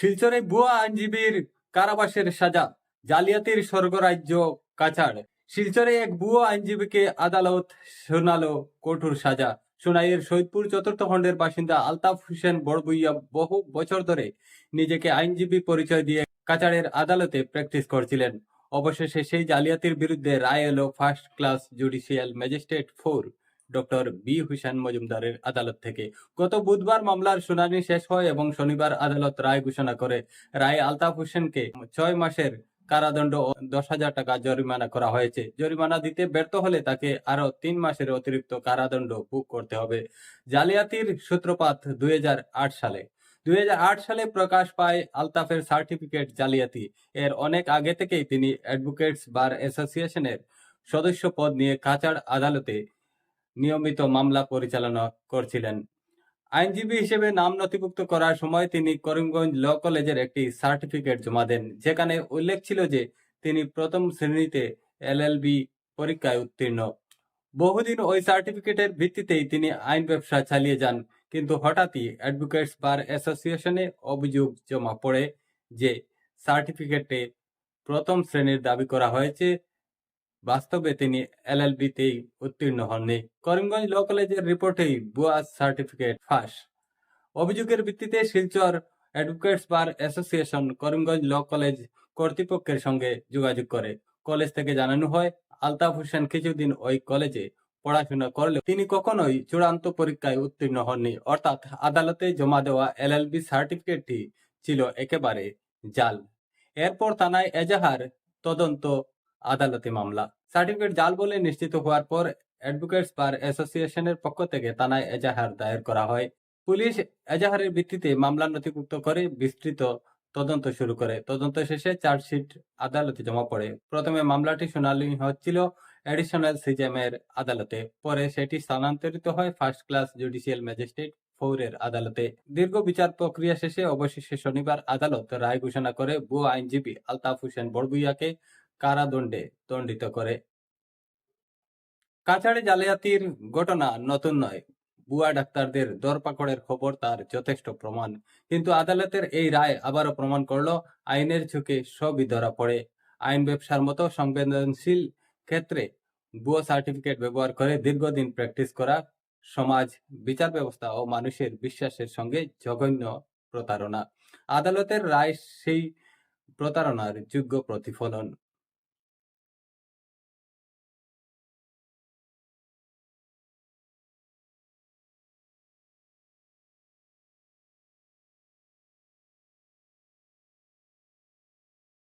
শিলচরে ভুয়া আইনজীবীর কারাবাসের সাজা, জালিয়াতির স্বর্গরাজ্য কাছাড়। শিলচরে এক ভুয়া আইনজীবীকে আদালত শোনালো কঠোর সাজা। সোনাইয়ের সৈয়দপুর চতুর্থ খণ্ডের বাসিন্দা আলতাফ হোসেন বড়বুইয়া বহু বছর ধরে নিজেকে আইনজীবী পরিচয় দিয়ে কাছাড়ের আদালতে প্র্যাকটিস করছিলেন। অবশেষে সেই জালিয়াতির বিরুদ্ধে রায় এলো first class judicial magistrate four. Doctor B Hussain মজুমদারের আদালত থেকে। গত বুধবার মামলার শুনানি শেষ হয় এবং শনিবার আদালত রায় ঘোষণা করে। রায়ে আলতাফ হোসেনকে ছয় মাসের কারাদণ্ড দশ হাজার টাকা জরিমানা করা হয়েছে। জরিমানা দিতে ব্যর্থ হলে তাকে আরও তিন মাসের অতিরিক্ত কারাদণ্ড ভোগ করতে হবে। জালিয়াতির সূত্রপাত দুই হাজার আট সালে। দুই হাজার আট সালে প্রকাশ পায় আলতাফের সার্টিফিকেট জালিয়াতি। এর অনেক আগে থেকেই তিনি অ্যাডভোকেটস বার অ্যাসোসিয়েশনের সদস্য পদ নিয়ে কাছাড় আদালতে নিয়মিত মামলা পরিচালনা করছিলেন। আইনজীবী হিসেবে নাম নথিভুক্ত করার সময় তিনি করিমগঞ্জ ল কলেজের একটি সার্টিফিকেট জমা দেন, যেখানে উল্লেখ ছিল যে তিনি প্রথম শ্রেণীতে এলএলবি পরীক্ষায় উত্তীর্ণ। বহুদিন ওই সার্টিফিকেটের ভিত্তিতেই তিনি আইন ব্যবসা চালিয়ে যান, কিন্তু হঠাৎই অ্যাডভোকেটস বার অ্যাসোসিয়েশনে অভিযোগ জমা পড়ে যে সার্টিফিকেটে প্রথম শ্রেণির দাবি করা হয়েছে বাস্তবে তিনি এলএলবিতেই উত্তীর্ণ হননি। করিমগঞ্জ ল কলেজের রিপোর্টেই ভুয়া সার্টিফিকেট ফাঁস। অভিযোগের ভিত্তিতে Silchar advocates bar association Karimganj law college কর্তৃপক্ষের সঙ্গে যোগাযোগ করে। কলেজ থেকে জানানো হয়, আলতাফ হোসেন কিছুদিন ওই কলেজে পড়াশোনা করলেও তিনি কখনোই চূড়ান্ত পরীক্ষায় উত্তীর্ণ হননি। অর্থাৎ আদালতে জমা দেওয়া এলএলবি সার্টিফিকেটটি ছিল একেবারে জাল। এরপর থানায় এজাহার তদন্ত আদালতে মামলা। সার্টিফিকেট জাল বলে নিশ্চিত হওয়ার পর অ্যাডভোকেটস বার অ্যাসোসিয়েশনের পক্ষ থেকে থানায় এজাহার দায়ের করা হয়। পুলিশ এজাহারের ভিত্তিতে মামলা নথিভুক্ত করে বিস্তৃত তদন্ত শুরু করে। তদন্ত শেষে চার্জশিট আদালতে জমা পড়ে। প্রথমে মামলাটি শুনানি হচ্ছিল এডিশনাল সিজেম এর আদালতে। পরে সেটি স্থানান্তরিত হয় ফার্স্ট ক্লাস জুডিশিয়াল ম্যাজিস্ট্রেট ফৌরের আদালতে। দীর্ঘ বিচার প্রক্রিয়া শেষে অবশেষে শনিবার আদালত রায় ঘোষণা করে ভুয়া আইনজীবী আলতাফ হোসেন বড়বুইয়াকে কারাদণ্ডে দণ্ডিত করে? কাছাড়ে জালিয়াতির ঘটনা নতুন নয়। বুয়া ডাক্তারদের দরপাকড়ের খবর তার যথেষ্ট প্রমাণ। কিন্তু আদালতের এই রায় আবারও প্রমাণ করল, আইনের ঝুঁকে সবই ধরা পড়ে। আইন ব্যবসার মতো সংবেদনশীল ক্ষেত্রে ভুয়া সার্টিফিকেট ব্যবহার করে দীর্ঘদিন প্র্যাকটিস করা সমাজ, বিচার ব্যবস্থা ও মানুষের বিশ্বাসের সঙ্গে জঘন্য প্রতারণা। আদালতের রায় সেই প্রতারণার যোগ্য প্রতিফলন।